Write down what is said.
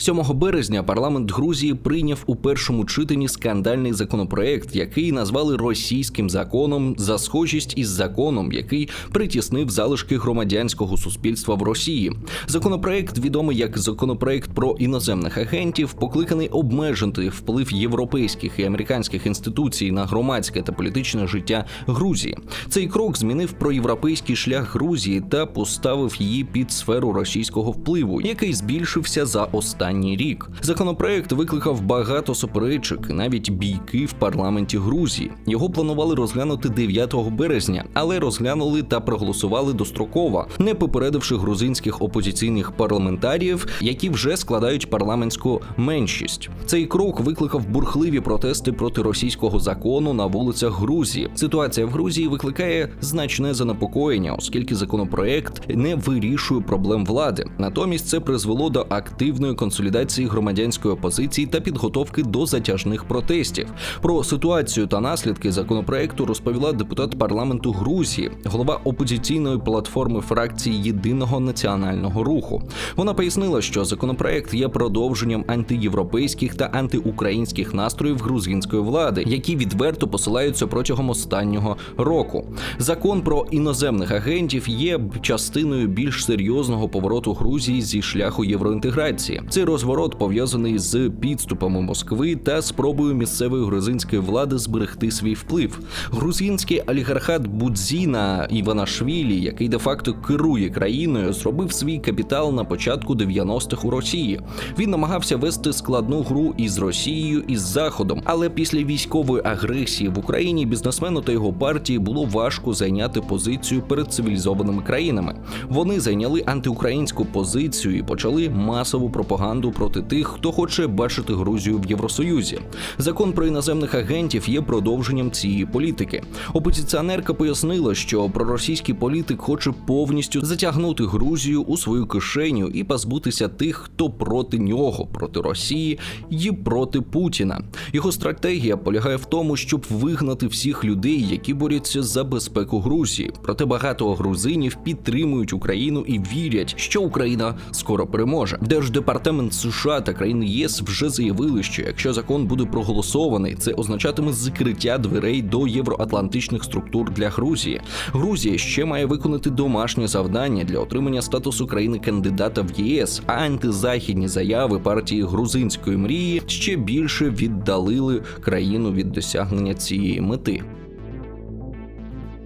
7 березня парламент Грузії прийняв у першому читанні скандальний законопроект, який назвали російським законом за схожість із законом, який притіснив залишки громадянського суспільства в Росії. Законопроект, відомий як законопроект про іноземних агентів, покликаний обмежити вплив європейських і американських інституцій на громадське та політичне життя Грузії. Цей крок змінив проєвропейський шлях Грузії та поставив її під сферу російського впливу, який збільшився за останні рік. Законопроект викликав багато суперечок, навіть бійки в парламенті Грузії. Його планували розглянути 9 березня, але розглянули та проголосували достроково, не попередивши грузинських опозиційних парламентаріїв, які вже складають парламентську меншість. Цей крок викликав бурхливі протести проти російського закону на вулицях Грузії. Ситуація в Грузії викликає значне занепокоєння, оскільки законопроект не вирішує проблем влади. Натомість це призвело до активної консолідації громадянської опозиції та підготовки до затяжних протестів. Про ситуацію та наслідки законопроекту розповіла депутат парламенту Грузії, голова опозиційної платформи фракції Єдиного національного руху. Вона пояснила, що законопроект є продовженням антиєвропейських та антиукраїнських настроїв грузинської влади, які відверто посилаються протягом останнього року. Закон про іноземних агентів є частиною більш серйозного повороту Грузії зі шляху євроінтеграції. Цей розворот пов'язаний з підступами Москви та спробою місцевої грузинської влади зберегти свій вплив. Грузинський олігархат Будзіна Іванашвілі, який де-факто керує країною, зробив свій капітал на початку 90-х у Росії. Він намагався вести складну гру із Росією і з Заходом, але після військової агресії в Україні бізнесмену та його партії було важко зайняти позицію перед цивілізованими країнами. Вони зайняли антиукраїнську позицію і почали масову пропаганду проти тих, хто хоче бачити Грузію в Євросоюзі. Закон про іноземних агентів є продовженням цієї політики. Опозиціонерка пояснила, що проросійський політик хоче повністю затягнути Грузію у свою кишеню і позбутися тих, хто проти нього, проти Росії і проти Путіна. Його стратегія полягає в тому, щоб вигнати всіх людей, які борються за безпеку Грузії. Проте багато грузинів підтримують Україну і вірять, що Україна скоро переможе. Держдепартамент США та країни ЄС вже заявили, що якщо закон буде проголосований, це означатиме закриття дверей до євроатлантичних структур для Грузії. Грузія ще має виконати домашнє завдання для отримання статусу країни кандидата в ЄС, а антизахідні заяви партії грузинської мрії ще більше віддалили країну від досягнення цієї мети.